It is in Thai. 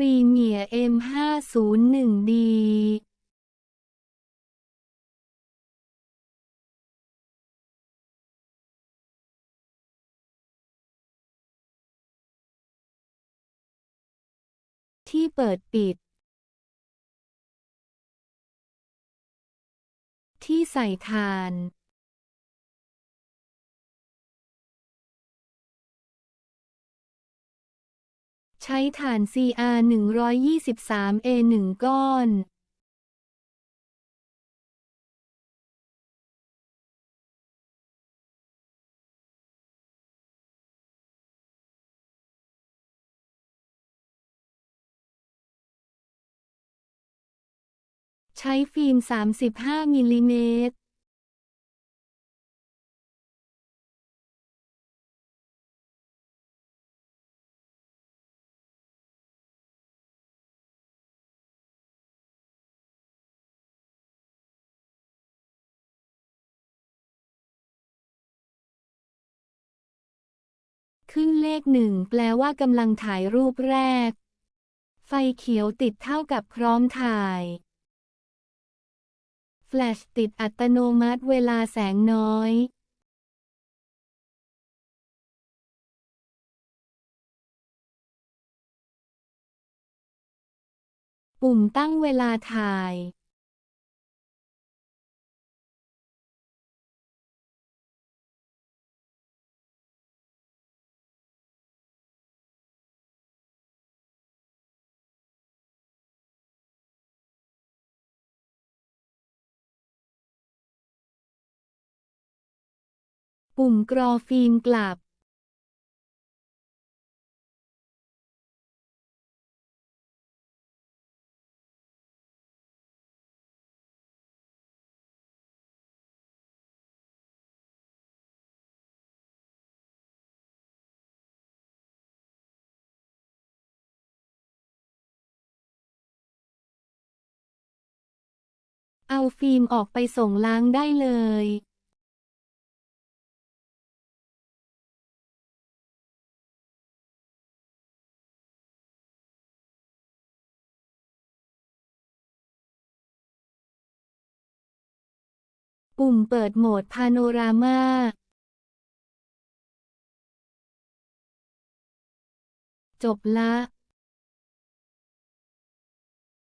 รีเมียร์ M501D ที่เปิดปิด ที่ใส่ทาน ใช้ถ่าน CR 123 A 1ก้อนใช้ฟิล์ม 35 มิลลิเมตร ขึ้นเลขหนึ่งแปลว่ากำลังถ่ายรูปแรก ไฟเขียวติดเท่ากับพร้อมถ่าย แฟลชติดอัตโนมัติเวลาแสงน้อย ปุ่มตั้งเวลาถ่าย ปุ่มกรอฟิล์มกลับเอาฟิล์มออกไปส่งล้างได้เลย ปุ่มเปิดโหมดพาโนรามาจบละ